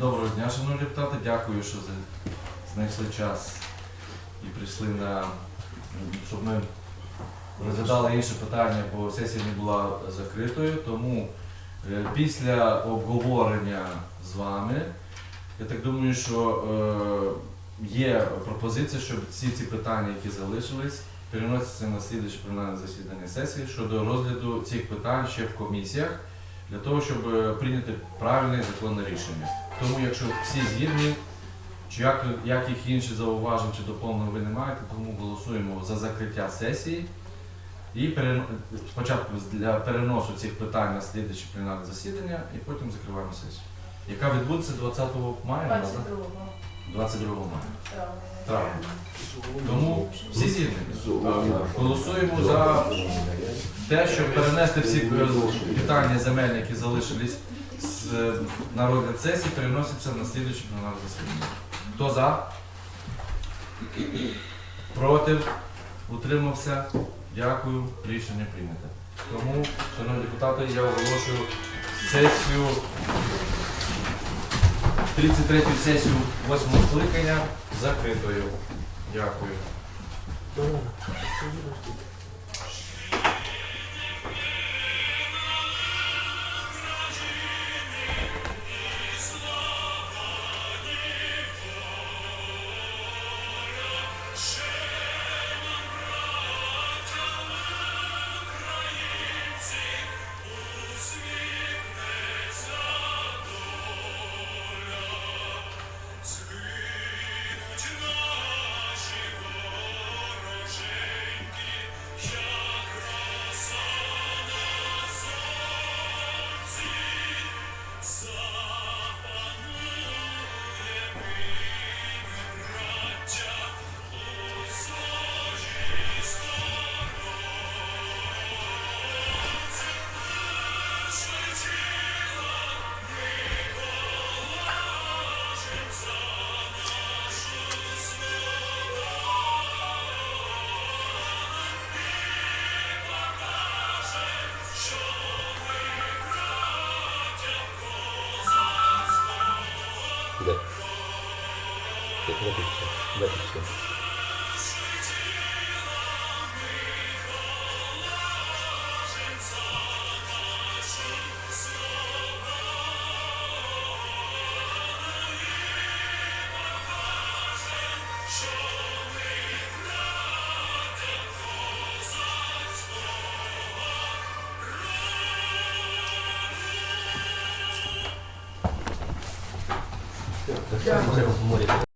дня, шановні депутати. Дякую, що знайшли час і прийшли на щоб ми розглядали інше питання, бо сесія не була закритою. Тому е, після обговорення з вами, я так думаю, що е, є пропозиція, щоб всі ці питання, які залишились, переносяться на слідуюче пленарне засідання сесії щодо розгляду цих питань ще в комісіях для того, щоб е, прийняти правильне законне рішення. Тому, якщо всі згідні, чи як, яких інших зауважень чи доповнень ви не маєте, тому голосуємо за закриття сесії і перен... спочатку для переносу цих питань на слідуюче пленарне засідання і потім закриваємо сесію. Яка відбудеться 20 мая? 22 22 мая. травня. Травня. Тому всі згідні. Голосуємо за те, щоб перенести всі питання земельні, які залишились з е, на розгляд сесії, переносяться на слідуюче пленарне засідання. Хто за? Проти? Утримався? Дякую. Рішення прийнято. Тому, шановні депутати, я оголошую сесію 33 сесію 8 скликання закритою. Дякую. Як напишеться? Де пише? Так